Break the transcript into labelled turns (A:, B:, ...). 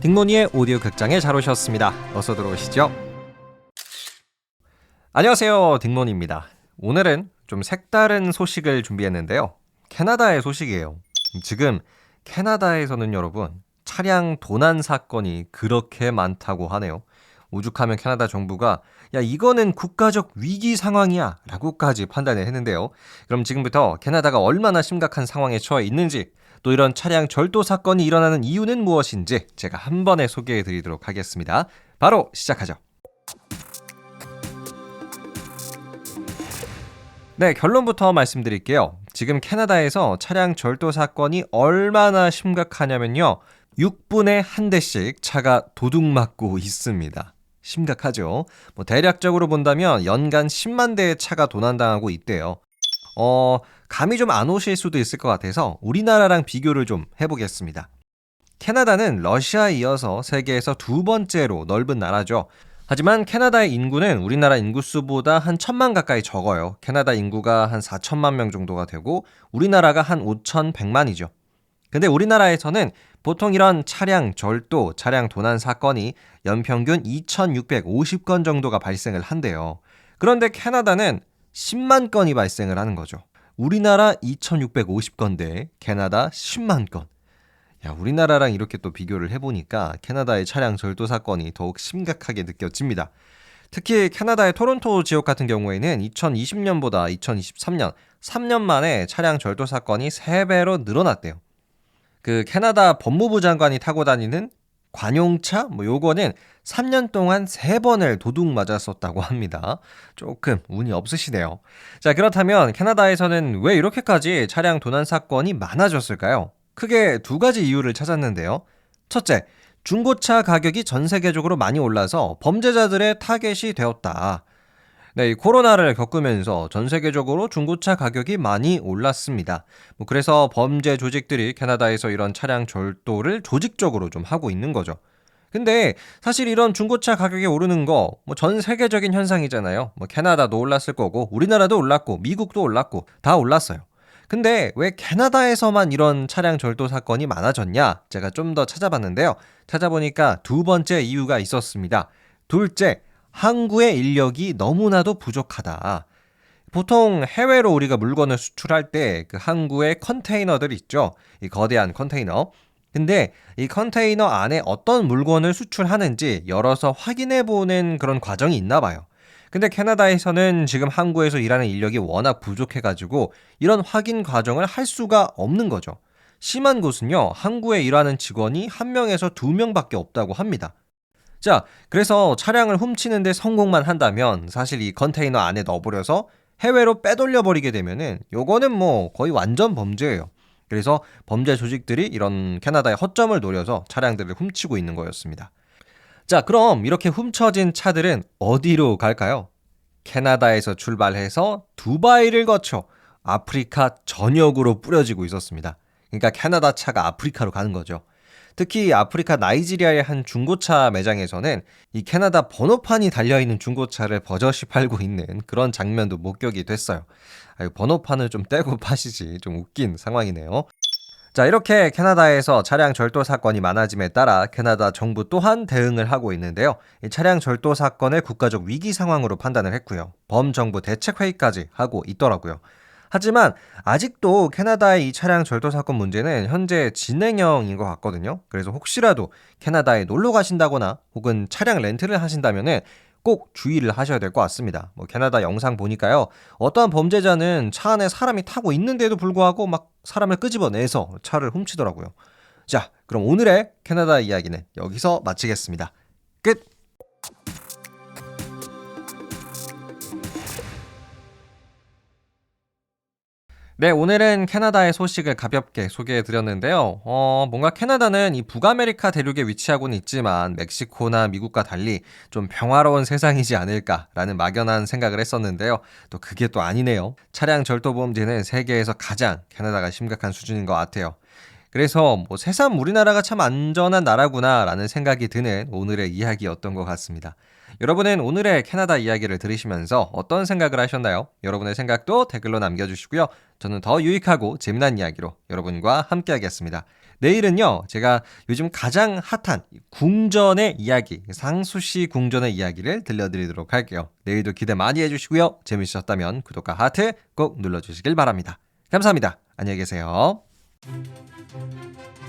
A: 딩모니의 오디오 극장에 잘 오셨습니다. 어서 들어오시죠. 안녕하세요. 딩모니입니다. 오늘은 좀 색다른 소식을 준비했는데요. 캐나다의 소식이에요. 지금 캐나다에서는 여러분 차량 도난 사건이 그렇게 많다고 하네요. 오죽하면 캐나다 정부가 야 이거는 국가적 위기 상황이야 라고까지 판단을 했는데요. 그럼 지금부터 캐나다가 얼마나 심각한 상황에 처해 있는지 또 이런 차량 절도 사건이 일어나는 이유는 무엇인지 제가 한 번에 소개해 드리도록 하겠습니다. 바로 시작하죠. 네, 결론부터 말씀드릴게요. 지금 캐나다에서 차량 절도 사건이 얼마나 심각하냐면요. 6분에 한 대씩 차가 도둑 맞고 있습니다. 심각하죠. 뭐 대략적으로 본다면 연간 10만 대의 차가 도난당하고 있대요. 어, 감이 좀 안 오실 수도 있을 것 같아서 우리나라랑 비교를 좀 해보겠습니다. 캐나다는 러시아에 이어서 세계에서 두 번째로 넓은 나라죠. 하지만 캐나다의 인구는 우리나라 인구수보다 한 천만 가까이 적어요. 캐나다 인구가 한 4천만 명 정도가 되고 우리나라가 한 5,100만이죠. 근데 우리나라에서는 보통 이런 차량 절도, 차량 도난 사건이 연평균 2,650건 정도가 발생을 한대요. 그런데 캐나다는 10만 건이 발생을 하는 거죠. 우리나라 2,650건대 캐나다 10만 건. 야, 우리나라랑 이렇게 또 비교를 해보니까 캐나다의 차량 절도 사건이 더욱 심각하게 느껴집니다. 특히 캐나다의 토론토 지역 같은 경우에는 2020년보다 2023년 3년 만에 차량 절도 사건이 3배로 늘어났대요. 그 캐나다 법무부 장관이 타고 다니는 관용차 뭐 요거는 3년 동안 3번을 도둑 맞았었다고 합니다. 조금 운이 없으시네요. 자, 그렇다면 캐나다에서는 왜 이렇게까지 차량 도난 사건이 많아졌을까요? 크게 두 가지 이유를 찾았는데요. 첫째, 중고차 가격이 전 세계적으로 많이 올라서 범죄자들의 타겟이 되었다. 네, 이 코로나를 겪으면서 전 세계적으로 중고차 가격이 많이 올랐습니다. 뭐 그래서 범죄 조직들이 캐나다에서 이런 차량 절도를 조직적으로 좀 하고 있는 거죠. 근데 사실 이런 중고차 가격이 오르는 거 뭐 전 세계적인 현상이잖아요. 뭐 캐나다도 올랐을 거고 우리나라도 올랐고 미국도 올랐고 다 올랐어요. 근데 왜 캐나다에서만 이런 차량 절도 사건이 많아졌냐? 제가 좀 더 찾아봤는데요. 찾아보니까 두 번째 이유가 있었습니다. 둘째, 항구의 인력이 너무나도 부족하다. 보통 해외로 우리가 물건을 수출할 때 그 항구에 컨테이너들 있죠. 이 거대한 컨테이너. 근데 이 컨테이너 안에 어떤 물건을 수출하는지 열어서 확인해 보는 그런 과정이 있나 봐요. 근데 캐나다에서는 지금 항구에서 일하는 인력이 워낙 부족해가지고 이런 확인 과정을 할 수가 없는 거죠. 심한 곳은요, 항구에 일하는 직원이 한 명에서 두 명밖에 없다고 합니다. 자, 그래서 차량을 훔치는데 성공만 한다면 사실 이 컨테이너 안에 넣어버려서 해외로 빼돌려 버리게 되면은 요거는 뭐 거의 완전 범죄예요. 그래서 범죄 조직들이 이런 캐나다의 허점을 노려서 차량들을 훔치고 있는 거였습니다. 자, 그럼 이렇게 훔쳐진 차들은 어디로 갈까요? 캐나다에서 출발해서 두바이를 거쳐 아프리카 전역으로 뿌려지고 있었습니다. 그러니까 캐나다 차가 아프리카로 가는 거죠. 특히 아프리카 나이지리아의 한 중고차 매장에서는 이 캐나다 번호판이 달려있는 중고차를 버젓이 팔고 있는 그런 장면도 목격이 됐어요. 번호판을 좀 떼고 파시지 좀 웃긴 상황이네요. 자, 이렇게 캐나다에서 차량 절도 사건이 많아짐에 따라 캐나다 정부 또한 대응을 하고 있는데요. 이 차량 절도 사건을 국가적 위기 상황으로 판단을 했고요. 범정부 대책회의까지 하고 있더라고요. 하지만 아직도 캐나다의 이 차량 절도 사건 문제는 현재 진행형인 것 같거든요. 그래서 혹시라도 캐나다에 놀러 가신다거나 혹은 차량 렌트를 하신다면은 꼭 주의를 하셔야 될 것 같습니다. 뭐 캐나다 영상 보니까요. 어떠한 범죄자는 차 안에 사람이 타고 있는데도 불구하고 막 사람을 끄집어내서 차를 훔치더라고요. 자, 그럼 오늘의 캐나다 이야기는 여기서 마치겠습니다. 끝! 네, 오늘은 캐나다의 소식을 가볍게 소개해 드렸는데요. 어, 뭔가 캐나다는 이 북아메리카 대륙에 위치하고는 있지만 멕시코나 미국과 달리 좀 평화로운 세상이지 않을까라는 막연한 생각을 했었는데요. 또 그게 또 아니네요. 차량 절도 범죄는 세계에서 가장 캐나다가 심각한 수준인 것 같아요. 그래서 뭐 새삼 우리나라가 참 안전한 나라구나라는 생각이 드는 오늘의 이야기였던 것 같습니다. 여러분은 오늘의 캐나다 이야기를 들으시면서 어떤 생각을 하셨나요? 여러분의 생각도 댓글로 남겨주시고요. 저는 더 유익하고 재미난 이야기로 여러분과 함께 하겠습니다. 내일은요, 제가 요즘 가장 핫한 궁전의 이야기, 상수씨 궁전의 이야기를 들려드리도록 할게요. 내일도 기대 많이 해주시고요. 재밌으셨다면 구독과 하트 꼭 눌러주시길 바랍니다. 감사합니다. 안녕히 계세요. Música